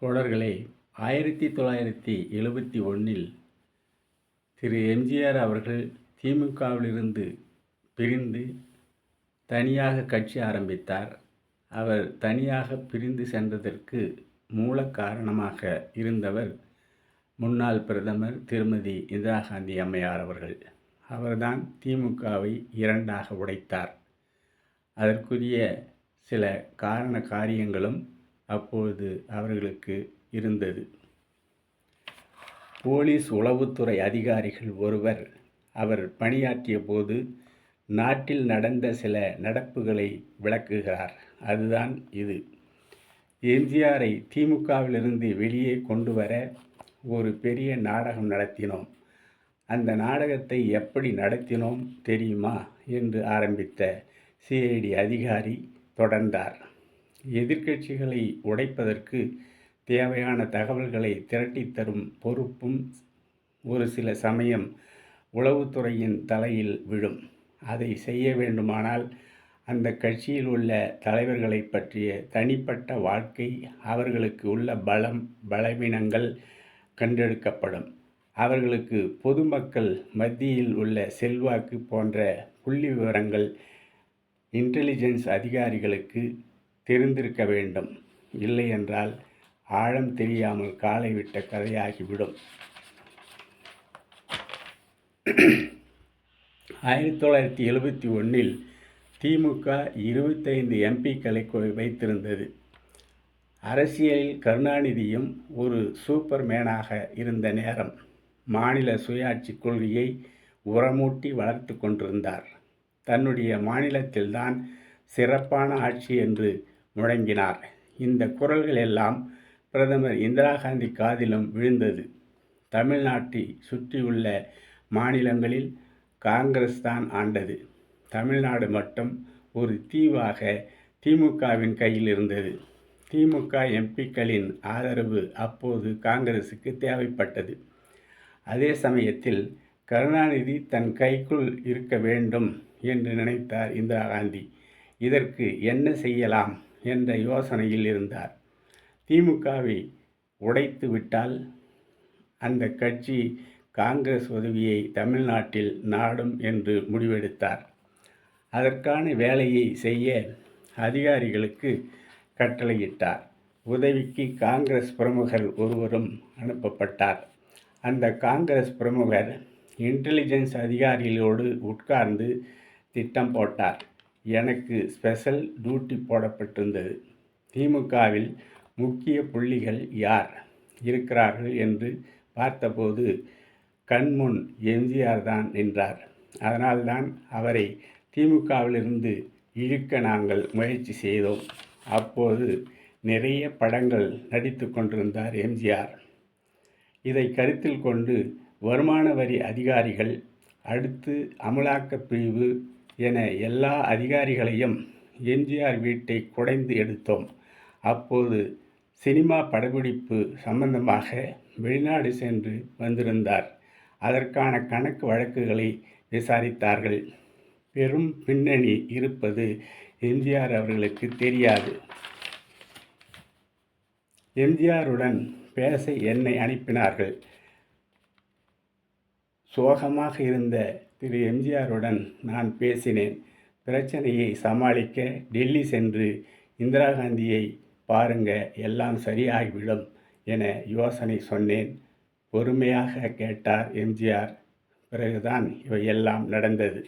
தோழர்களே ஆயிரத்தி தொள்ளாயிரத்தி எழுபத்தி ஒன்றில் திரு. எம்ஜிஆர் அவர்கள் திமுகவிலிருந்து பிரிந்து தனியாக கட்சி ஆரம்பித்தார். அவர் தனியாக பிரிந்து சென்றதற்கு மூல காரணமாக இருந்தவர் முன்னாள் பிரதமர் திருமதி இந்திரா காந்தி அம்மையார் அவர்கள். அவர்தான் திமுகவை இரண்டாக உடைத்தார். அதற்குரிய சில காரண காரியங்களும் அப்பொழுது அவர்களுக்கு இருந்தது. போலீஸ் உளவுத்துறை அதிகாரிகள் ஒருவர் அவர் பணியாற்றிய போது நாட்டில் நடந்த சில நடப்புகளை விளக்குகிறார். அதுதான் இது. எம்ஜிஆரை திமுகவிலிருந்து வெளியே கொண்டு வர ஒரு பெரிய நாடகம் நடத்தினோம். அந்த நாடகத்தை எப்படி நடத்தினோம் தெரியுமா? என்று ஆரம்பித்த சிஐடி அதிகாரி தொடர்ந்தார். எதிர்க்கட்சிகளை உடைப்பதற்கு தேவையான தகவல்களை திரட்டித்தரும் பொறுப்பும் ஒரு சில சமயம் உளவுத்துறையின் தலையில் விழும். அதை செய்ய வேண்டுமானால் அந்த கட்சியில் உள்ள தலைவர்களை பற்றிய தனிப்பட்ட வாழ்க்கை அவர்களுக்கு உள்ள பலம் பலவீனங்கள் கண்டெடுக்கப்படும். அவர்களுக்கு பொதுமக்கள் மத்தியில் உள்ள செல்வாக்கு போன்ற புள்ளி விவரங்கள் இன்டெலிஜென்ஸ் அதிகாரிகளுக்கு தெரிந்திருக்க வேண்டும். இல்லையென்றால் ஆழம் தெரியாமல் காலை விட்ட கதையாகிவிடும். ஆயிரத்தி தொள்ளாயிரத்தி எழுபத்தி ஒன்றில் திமுக இருபத்தைந்து எம்பிக்களை வைத்திருந்தது. அரசியலில் கருணாநிதியும் ஒரு சூப்பர் மேனாக இருந்த நேரம் மாநில சுயாட்சி கொள்கையை உரமூட்டி வளர்த்து கொண்டிருந்தார். தன்னுடைய மாநிலத்தில்தான் சிறப்பான ஆட்சி என்று முழங்கினார். இந்த குரல்கள் எல்லாம் பிரதமர் இந்திரா காந்தி காதிலும் விழுந்தது. தமிழ்நாட்டை சுற்றியுள்ள மாநிலங்களில் காங்கிரஸ் தான் ஆண்டது. தமிழ்நாடு மட்டும் ஒரு தீவாக திமுகவின் கையில் இருந்தது. திமுக எம்பிக்களின் ஆதரவு அப்போது காங்கிரசுக்கு தேவைப்பட்டது. அதே சமயத்தில் கருணாநிதி தன் கைக்குள் இருக்க வேண்டும் என்று நினைத்தார் இந்திரா காந்தி. இதற்கு என்ன செய்யலாம்? என்ற யோசனையில் இருந்தார். திமுகவை உடைத்து விட்டால் அந்த கட்சி காங்கிரஸ் உதவியை தமிழ்நாட்டில் நாடும் என்று முடிவெடுத்தார். அதற்கான வேலையை செய்ய அதிகாரிகளுக்கு கட்டளையிட்டார். உதவிக்கு காங்கிரஸ் பிரமுகர் ஒருவரும் அனுப்பப்பட்டார். அந்த காங்கிரஸ் பிரமுகர் இன்டெலிஜென்ஸ் அதிகாரிகளோடு உட்கார்ந்து திட்டம் போட்டார். எனக்கு ஸ்பெஷல் டியூட்டி போடப்பட்டிருந்தது. திமுகவில் முக்கிய புள்ளிகள் யார் இருக்கிறார்கள் என்று பார்த்தபோது கண்முன் எம்ஜிஆர் தான் நின்றார். அதனால்தான் அவரை திமுகவிலிருந்து இழுக்க நாங்கள் முயற்சி செய்தோம். அப்போது நிறைய படங்கள் நடித்து கொண்டிருந்தார் எம்ஜிஆர். இதை கருத்தில் கொண்டு வருமான வரி அதிகாரிகள் அடுத்து அமலாக்கப் பிரிவு என எல்லா அதிகாரிகளையும் எம்ஜிஆர் வீட்டை குடைந்து எடுத்தோம். அப்போது சினிமா படப்பிடிப்பு சம்பந்தமாக வெளிநாடு சென்று வந்திருந்தார். அதற்கான கணக்கு வழக்குகளை விசாரித்தார்கள். பெரும் பின்னணி இருப்பது எம்ஜிஆர் அவர்களுக்கு தெரியாது. எம்ஜிஆருடன் பேச என்னை அனுப்பினார்கள். சோகமாக இருந்த திரு எம்ஜிஆருடன் நான் பேசினேன். பிரச்சனையை சமாளிக்க டெல்லி சென்று இந்திரா காந்தியை பாருங்க எல்லாம் சரியாகிவிடும் என யோசனை சொன்னேன். பொறுமையாக கேட்டார் எம்ஜிஆர். பிறகுதான் இவையெல்லாம் நடந்தது.